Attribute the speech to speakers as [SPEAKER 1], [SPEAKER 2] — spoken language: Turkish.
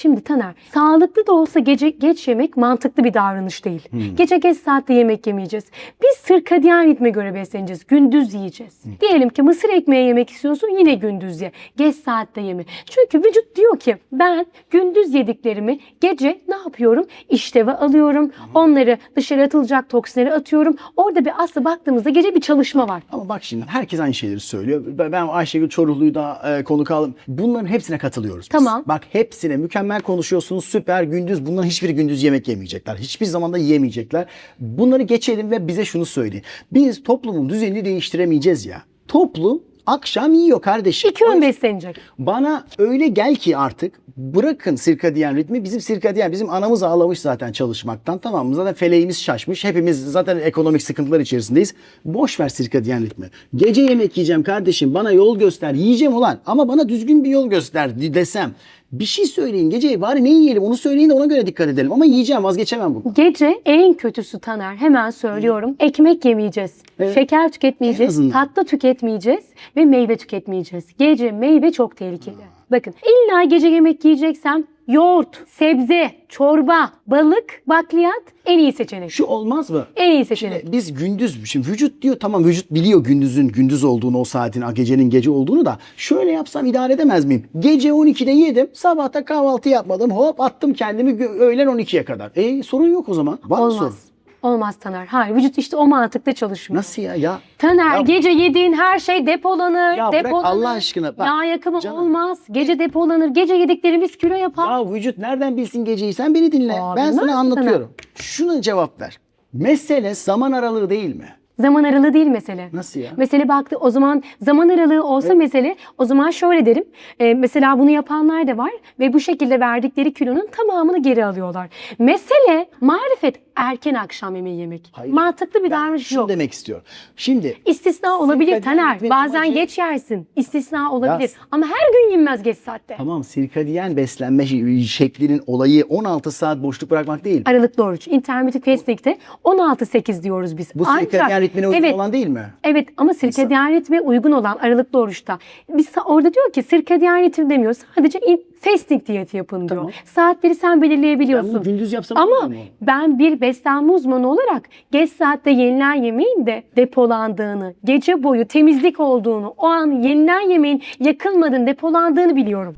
[SPEAKER 1] Şimdi Taner, sağlıklı da olsa gece geç yemek mantıklı bir davranış değil.
[SPEAKER 2] Hmm.
[SPEAKER 1] Gece geç saatte yemek yemeyeceğiz. Biz sirkadiyen ritme göre besleneceğiz. Gündüz yiyeceğiz. Diyelim ki mısır ekmeği yemek istiyorsun yine gündüz ye. Geç saatte yeme. Çünkü vücut diyor ki ben gündüz yediklerimi gece ne yapıyorum? İşteve alıyorum. Onları dışarı atılacak toksinleri atıyorum. Orada bir aslında baktığımızda gece bir çalışma var.
[SPEAKER 2] Ama bak şimdi herkes aynı şeyleri söylüyor. Ben Ayşegül Çoruklu'yu da e, konuk aldım. Bunların hepsine katılıyoruz biz.
[SPEAKER 1] Tamam.
[SPEAKER 2] Bak hepsine mükemmel konuşuyorsunuz. Süper gündüz. Bunların hiçbiri gündüz yemek yemeyecekler. Hiçbir zaman da yiyemeyecekler. Bunları geçelim ve bize şunu söyleyin. Biz toplumun düzenini değiştiremeyeceğiz ya. Toplum akşam yiyor kardeşim.
[SPEAKER 1] İki ön beslenecek.
[SPEAKER 2] Bana öyle gel ki artık bırakın sirkadiyen ritmi. Bizim sirkadiyen bizim anamız ağlamış zaten çalışmaktan tamam mı? Zaten feleğimiz şaşmış. Hepimiz zaten ekonomik sıkıntılar içerisindeyiz. Boş ver sirkadiyen ritmi. Gece yemek yiyeceğim kardeşim bana yol göster. Yiyeceğim ulan ama bana düzgün bir yol göster desem. Bir şey söyleyin gece bari ne yiyelim onu söyleyin de ona göre dikkat edelim. Ama yiyeceğim vazgeçemem bunu.
[SPEAKER 1] Gece en kötüsü Taner hemen söylüyorum. Ekmek yemeyeceğiz.
[SPEAKER 2] Evet.
[SPEAKER 1] Şeker
[SPEAKER 2] En
[SPEAKER 1] tüketmeyeceğiz.
[SPEAKER 2] azından.
[SPEAKER 1] Tatlı tüketmeyeceğiz. Ve meyve tüketmeyeceğiz. Gece meyve çok tehlikeli. Bakın illa gece yemek yiyeceksem yoğurt, sebze, çorba, balık, bakliyat en iyi seçenek.
[SPEAKER 2] Şu olmaz mı?
[SPEAKER 1] En iyi seçenek.
[SPEAKER 2] Biz gündüz, şimdi vücut diyor tamam vücut biliyor gündüzün gündüz olduğunu o saatin gecenin gece olduğunu da şöyle yapsam idare edemez miyim? Gece 12'de yedim sabahta kahvaltı yapmadım hop attım kendimi öğlen 12'ye kadar. E sorun yok o zaman. Var mı sorun?
[SPEAKER 1] Olmaz. Taner. Hayır vücut işte o mantıkla çalışmıyor.
[SPEAKER 2] Nasıl ya? Ya
[SPEAKER 1] Taner
[SPEAKER 2] Ya-
[SPEAKER 1] gece yediğin her şey depolanır.
[SPEAKER 2] Ya bırak
[SPEAKER 1] depolanır.
[SPEAKER 2] Allah aşkına, bak,
[SPEAKER 1] Yağ yakımı
[SPEAKER 2] canım.
[SPEAKER 1] olmaz. Gece depolanır. Gece yediklerimiz kilo yapar.
[SPEAKER 2] Ya vücut nereden bilsin geceyi? Sen beni dinle.
[SPEAKER 1] Aa,
[SPEAKER 2] ben sana anlatıyorum. Şuna cevap ver. Mesele zaman aralığı değil mi?
[SPEAKER 1] Zaman aralığı değil mesele.
[SPEAKER 2] Nasıl ya?
[SPEAKER 1] Mesele baktı o zaman zaman aralığı olsa mesele o zaman şöyle derim. e, mesela bunu yapanlar da var ve bu şekilde verdikleri kilonun tamamını geri alıyorlar. Mesele marifet erken akşam yemeği yemek.
[SPEAKER 2] Hayır.
[SPEAKER 1] Mantıklı bir davranış yok.
[SPEAKER 2] demek istiyorum. Şimdi
[SPEAKER 1] İstisna olabilir Taner. Bazen
[SPEAKER 2] amacı-
[SPEAKER 1] geç yersin. İstisna olabilir.
[SPEAKER 2] Ya-
[SPEAKER 1] Ama her gün yenmez geç saatte.
[SPEAKER 2] tamam sirkadiyen beslenme şeklinin olayı 16 saat boşluk bırakmak değil.
[SPEAKER 1] Aralıklı oruç. Intermittent fasting'te 16-8 diyoruz biz.
[SPEAKER 2] Bu
[SPEAKER 1] Ancak-
[SPEAKER 2] ritmine uygun
[SPEAKER 1] evet,
[SPEAKER 2] olan değil mi?
[SPEAKER 1] Evet ama sirkadiyen ritme uygun olan aralıklı oruçta. Biz orada diyor ki sirkadiyen ritim demiyor. Sadece in- fasting diyeti yapın diyor.
[SPEAKER 2] Tamam.
[SPEAKER 1] Saatleri sen
[SPEAKER 2] Ben
[SPEAKER 1] belirleyebiliyorsun.
[SPEAKER 2] bunu gündüz yapsam
[SPEAKER 1] Ama ben bir beslenme uzmanı olarak geç saatte yenilen yemeğin de depolandığını, gece boyu temizlik olduğunu, o an yenilen yemeğin yakılmadığını, depolandığını biliyorum.